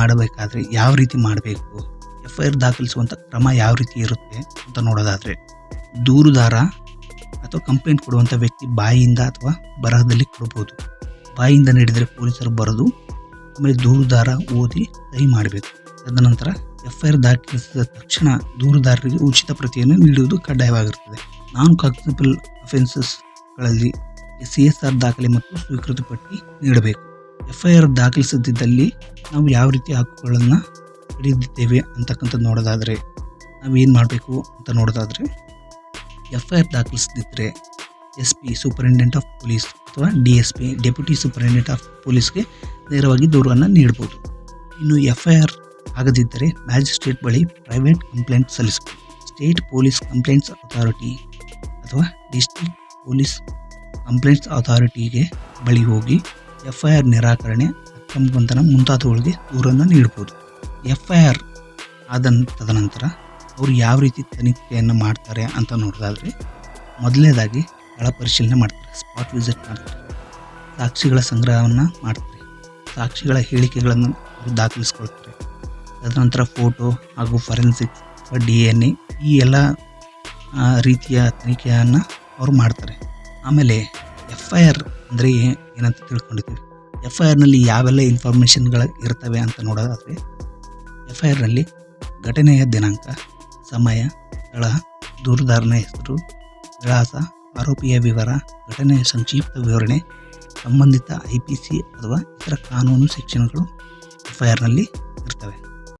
ಮಾಡಬೇಕಾದ್ರೆ ಯಾವ ರೀತಿ ಮಾಡಬೇಕು? ಎಫ್ ಐ ಆರ್ ದಾಖಲಿಸುವಂಥ ಕ್ರಮ ಯಾವ ರೀತಿ ಇರುತ್ತೆ ಅಂತ ನೋಡೋದಾದರೆ ದೂರುದಾರ ಅಥವಾ ಕಂಪ್ಲೇಂಟ್ ಕೊಡುವಂಥ ವ್ಯಕ್ತಿ ಬಾಯಿಯಿಂದ ಅಥವಾ ಬರಹದಲ್ಲಿ ಕೊಡ್ಬೋದು. ಬಾಯಿಯಿಂದ ನೀಡಿದರೆ ಪೊಲೀಸರು ಬರೆದು ಆಮೇಲೆ ದೂರುದಾರ ಓದಿ ಸಹಿ ಮಾಡಬೇಕು. ತದನಂತರ ಎಫ್ ಐ ಆರ್ ದಾಖಲಿಸಿದ ತಕ್ಷಣ ದೂರುದಾರರಿಗೆ ಉಚಿತ ಪ್ರತಿಯನ್ನು ನೀಡುವುದು ಕಡ್ಡಾಯವಾಗಿರುತ್ತದೆ. ನಾನ್ ಕಾಗ್ನಿಬಲ್ ಅಫೆನ್ಸಸ್ಗಳಲ್ಲಿ ಸಿ ಎಸ್ ಆರ್ ದಾಖಲೆ ಮತ್ತು ಸ್ವೀಕೃತಿ ಪಟ್ಟಿ ನೀಡಬೇಕು. ಎಫ್ ಐ ಆರ್ ದಾಖಲಿಸದಿದ್ದಲ್ಲಿ ನಾವು ಯಾವ ರೀತಿ ಹಕ್ಕುಗಳನ್ನು ಪಡೆದಿದ್ದೇವೆ ಅಂತಕ್ಕಂಥದ್ದು ನೋಡೋದಾದರೆ ನಾವು ಏನು ಮಾಡಬೇಕು ಅಂತ ನೋಡೋದಾದರೆ F I R ದಾಖಲಿಸದಿದ್ದರೆ S P superintendent of police ಅಥವಾ D S P deputy superintendent of ಪೊಲೀಸ್ಗೆ ನೇರವಾಗಿ ದೂರನ್ನು ನೀಡ್ಬೋದು. ಇನ್ನು ಎಫ್ ಐ ಆರ್ ಆಗದಿದ್ದರೆ ಮ್ಯಾಜಿಸ್ಟ್ರೇಟ್ ಬಳಿ ಪ್ರೈವೇಟ್ ಕಂಪ್ಲೇಂಟ್ ಸಲ್ಲಿಸಬೇಕು. ಸ್ಟೇಟ್ ಪೊಲೀಸ್ ಕಂಪ್ಲೇಂಟ್ಸ್ ಅಥಾರಿಟಿ ಅಥವಾ ಡಿಸ್ಟ್ರಿಕ್ಟ್ ಪೊಲೀಸ್ ಕಂಪ್ಲೇಂಟ್ಸ್ ಅಥಾರಿಟಿಗೆ ಬಳಿ ಹೋಗಿ ಎಫ್ ಐ ಆರ್ ನಿರಾಕರಣೆ ಅಕ್ರಮ ಬಂಧನ ಮುಂತಾದವುಗಳಿಗೆ ದೂರನ್ನು ನೀಡಬಹುದು. ಎಫ್ ಐ ಆರ್ ಆದ ತದನಂತರ ಅವರು ಯಾವ ರೀತಿ ತನಿಖೆಯನ್ನು ಮಾಡ್ತಾರೆ ಅಂತ ನೋಡೋದಾದರೆ, ಮೊದಲನೇದಾಗಿ ಸ್ಥಳ ಪರಿಶೀಲನೆ ಮಾಡ್ತಾರೆ ಸ್ಪಾಟ್ ವಿಸಿಟ್ ಮಾಡ್ತಾರೆ, ಸಾಕ್ಷಿಗಳ ಸಂಗ್ರಹವನ್ನು ಮಾಡ್ತಾರೆ, ಸಾಕ್ಷಿಗಳ ಹೇಳಿಕೆಗಳನ್ನು ಅವರು ದಾಖಲಿಸ್ಕೊಳ್ತಾರೆ ತದನಂತರ ಫೋಟೋ ಹಾಗೂ ಫರೆನ್ಸಿಕ್ಸ್ ಅಥವಾ ಡಿ ಎನ್ ಎ ಈ ಎಲ್ಲ ರೀತಿಯ ತನಿಖೆಯನ್ನು ಅವರು ಮಾಡ್ತಾರೆ. ಆಮೇಲೆ ಎಫ್ ಐ ಆರ್ ಅಂದರೆ ಏನಂತ ತಿಳ್ಕೊಂಡಿದ್ದೀವಿ ಎಫ್ ಐ ಆರ್ನಲ್ಲಿ ಯಾವೆಲ್ಲ ಇನ್ಫಾರ್ಮೇಷನ್ಗಳು ಇರ್ತವೆ ಅಂತ ನೋಡೋದಾದರೆ ಎಫ್ ಐ ಆರ್ನಲ್ಲಿ ಘಟನೆಯ ದಿನಾಂಕ, ಸಮಯ, ಸ್ಥಳ, ದೂರದಾರನ ಹೆಸರು, ವಿಳಾಸ, ಆರೋಪಿಯ ವಿವರ, ಘಟನೆಯ ಸಂಕ್ಷಿಪ್ತ ವಿವರಣೆ, ಸಂಬಂಧಿತ ಐ ಪಿ ಸಿ ಅಥವಾ ಇತರ ಕಾನೂನು ಶಿಕ್ಷಣಗಳು ಎಫ್ ಐ ಆರ್ನಲ್ಲಿ ಇರ್ತವೆ.